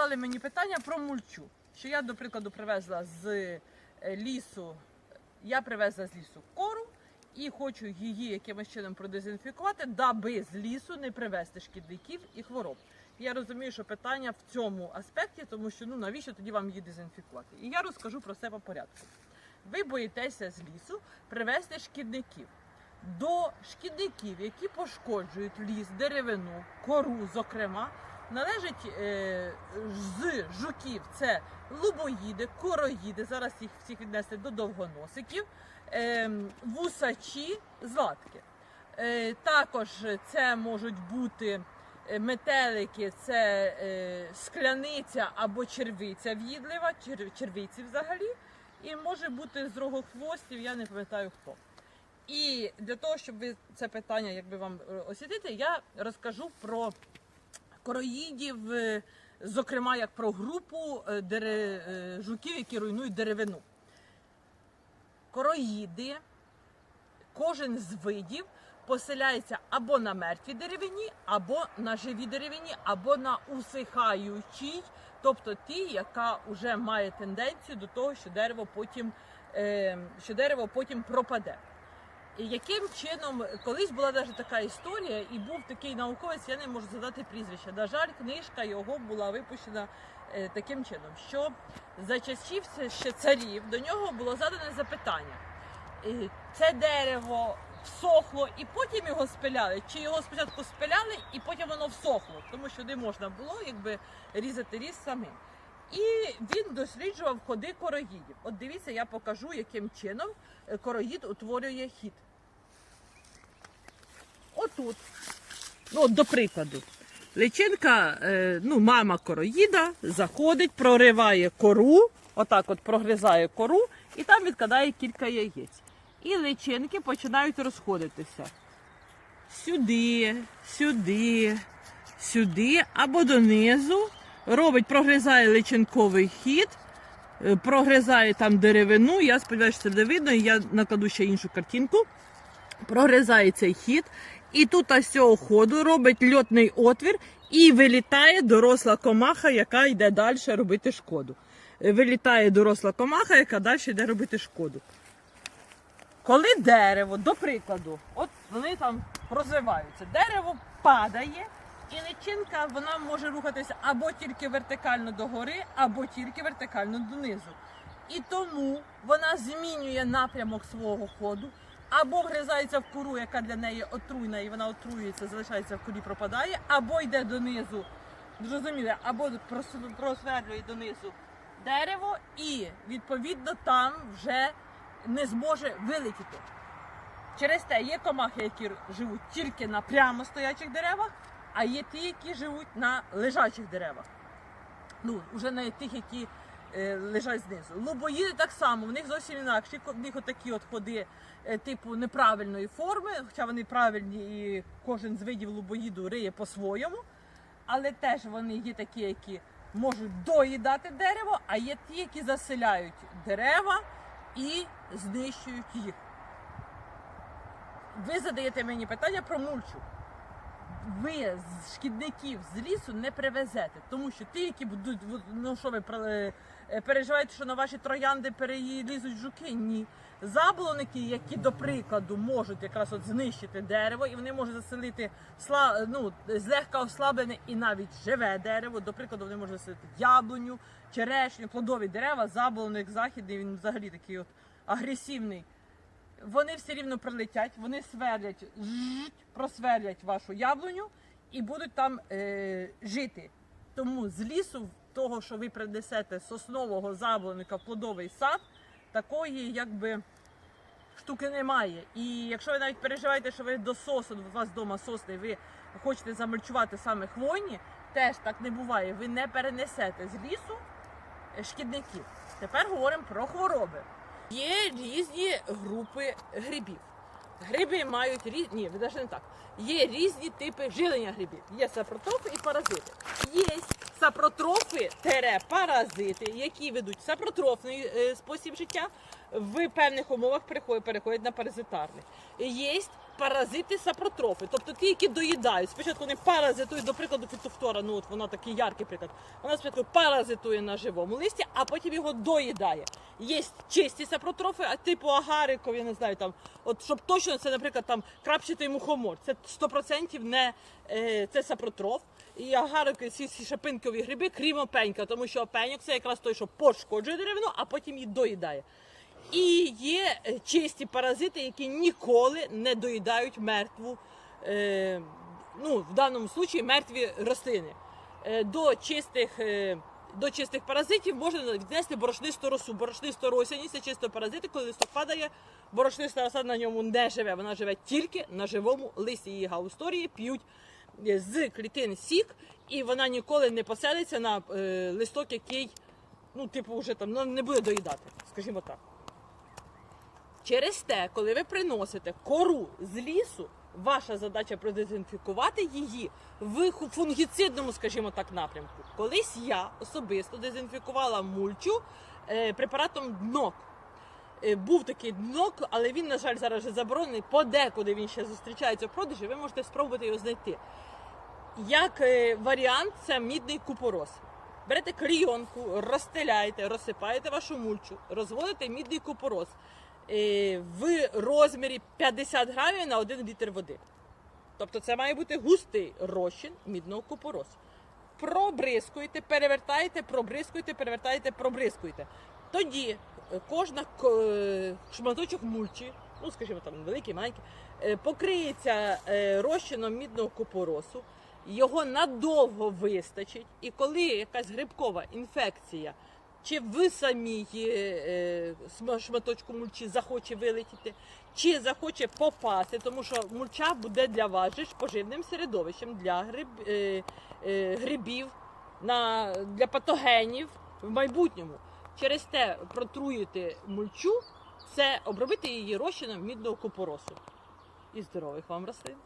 задавали мені питання про мульчу. Що я, до прикладу, привезла з е, лісу, я привезла з лісу кору і хочу її якимось чином продезінфікувати, даби з лісу не привезти шкідників і хвороб. Я розумію, що питання в цьому аспекті, тому що ну навіщо тоді вам її дезінфікувати? І я розкажу про все по порядку. Ви боїтеся з лісу привезти шкідників. До шкідників, які пошкоджують ліс, деревину, кору, зокрема, належить е, з жуків це лубоїди, короїди. Зараз їх всіх віднесли до довгоносиків, е, вусачі, златки. Е, також це можуть бути е, метелики, це е, скляниця або червиця в'їдлива, чер, червиці взагалі. І може бути з рогохвостів, я не пам'ятаю хто. І для того, щоб ви це питання, якби вам е, освітити, я розкажу про короїдів, е, зокрема як про групу е, дере- е, жуків, які руйнують деревину. Короїди, кожен з видів поселяється або на мертвій деревині, або на живій деревині, або на усихаючій, тобто ті, яка вже має тенденцію до того, що дерево потім, що дерево потім пропаде. Яким чином колись була навіть така історія, і був такий науковець, я не можу згадати прізвище. На жаль, книжка його була випущена е, таким чином, що за часів ще царів до нього було задане запитання: це дерево всохло, і потім його спиляли, чи його спочатку спиляли, і потім воно всохло, тому що не можна було якби різати різ самим. І він досліджував ходи короїдів. От дивіться, я покажу, яким чином е, короїд утворює хід. Отут. Ну, от до прикладу. Личинка, е, ну, мама короїда заходить, прориває кору, отак от прогризає кору, і там відкладає кілька яєць. І личинки починають розходитися. Сюди, сюди, сюди або донизу. Робить, прогризає личинковий хід, е, прогризає там деревину. Я сподіваюся, що це буде видно, і я накладу ще іншу картинку. Прогризає цей хід, і тут з цього ходу робить льотний отвір і вилітає доросла комаха, яка йде далі робити шкоду. Е, Вилітає доросла комаха, яка далі йде робити шкоду. Коли дерево, до прикладу, от вони там розвиваються, дерево падає, і личинка вона може рухатися або тільки вертикально догори, або тільки вертикально донизу. І тому вона змінює напрямок свого ходу, або вгризається в кору, яка для неї отруйна, і вона отруюється, залишається в корі, пропадає, або йде донизу, зрозуміли, або просверлює донизу дерево, і відповідно там вже не зможе вилетіти. Через те є комахи, які живуть тільки на прямо стоячих деревах, а є ті, які живуть на лежачих деревах. Ну, вже не тих, які е, лежать знизу. Лобоїди так само, в них зовсім інакші, в них отакі от ходи е, типу неправильної форми, хоча вони правильні і кожен з видів лобоїду риє по-своєму. Але теж вони є такі, які можуть доїдати дерево, а є ті, які заселяють дерева і знищують їх. Ви задаєте мені питання про мульчу. Ви з шкідників з лісу не привезете, тому що ті, які будуть, ну що ви е, е, переживаєте, що на ваші троянди перелізуть жуки? Ні. Заблоники, які до прикладу можуть якраз от знищити дерево, і вони можуть заселити сла, ну, злегка ослаблене і навіть живе дерево. До прикладу, вони можуть заселити яблуню, черешню, плодові дерева, заблоник західний, він взагалі такий от агресивний вони все рівно прилетять, вони сверлять, просверлять вашу яблуню і будуть там е, жити. Тому з лісу, того, що ви принесете соснового заблоника в плодовий сад, такої якби штуки немає. І якщо ви навіть переживаєте, що ви до сосен, у вас вдома сосни, ви хочете замульчувати саме хвойні, теж так не буває. Ви не перенесете з лісу е, шкідників. Тепер говоримо про хвороби. Є різні групи грибів. Гриби мають різні, ні, навіть не так. Є різні типи жилення грибів. Є сапротрофи і паразити. Є сапротрофи паразити, які ведуть сапротрофний е, спосіб життя в певних умовах переходять на паразитарний. Є паразити сапротрофи, тобто ті, які доїдають. Спочатку вони паразитують, до прикладу, фітофтора, ну от вона такий яркий приклад. Вона спочатку паразитує на живому листі, а потім його доїдає. Є чисті сапротрофи, а типу агариков, я не знаю, там, от щоб точно це, наприклад, там крапчатий мухомор. Це 100% не е, це сапротроф. І агарики, ці, ці шапинкові гриби, крім опенька, тому що опеньок це якраз той, що пошкоджує деревину, а потім її доїдає. І є е, чисті паразити, які ніколи не доїдають мертву, е, ну, в даному случаї мертві рослини. Е, до, чистих, е, до чистих паразитів можна віднести борошнисту росу. Борошнисту росяність це чисто паразити, коли листок падає, борошниста роса на ньому не живе. Вона живе тільки на живому листі. Її гаусторії п'ють е, з клітин сік, і вона ніколи не поселиться на е, листок, який, ну, типу, вже там ну, не буде доїдати, скажімо так. Через те, коли ви приносите кору з лісу, ваша задача продезінфікувати її в фунгіцидному, скажімо так, напрямку. Колись я особисто дезінфікувала мульчу е, препаратом днок. Е, був такий днок, але він, на жаль, зараз вже заборонений. Подекуди він ще зустрічається в продажі, ви можете спробувати його знайти. Як е, варіант, це мідний купорос. Берете клійонку, розстеляєте, розсипаєте вашу мульчу, розводите мідний купорос в розмірі 50 грамів на 1 літр води. Тобто це має бути густий розчин мідного купоросу. Пробризкуєте, перевертаєте, пробризкуєте, перевертаєте, пробризкуєте. Тоді е, кожна е, шматочок мульчі, ну скажімо там великий, маленький, е, покриється е, розчином мідного купоросу. Його надовго вистачить, і коли якась грибкова інфекція чи в самій е, е, шматочку мульчі захоче вилетіти, чи захоче попасти, тому що мульча буде для вас же ж поживним середовищем для гриб, е, е, грибів, на, для патогенів в майбутньому. Через те протруїти мульчу це обробити її розчином мідного купоросу. І здорових вам рослин!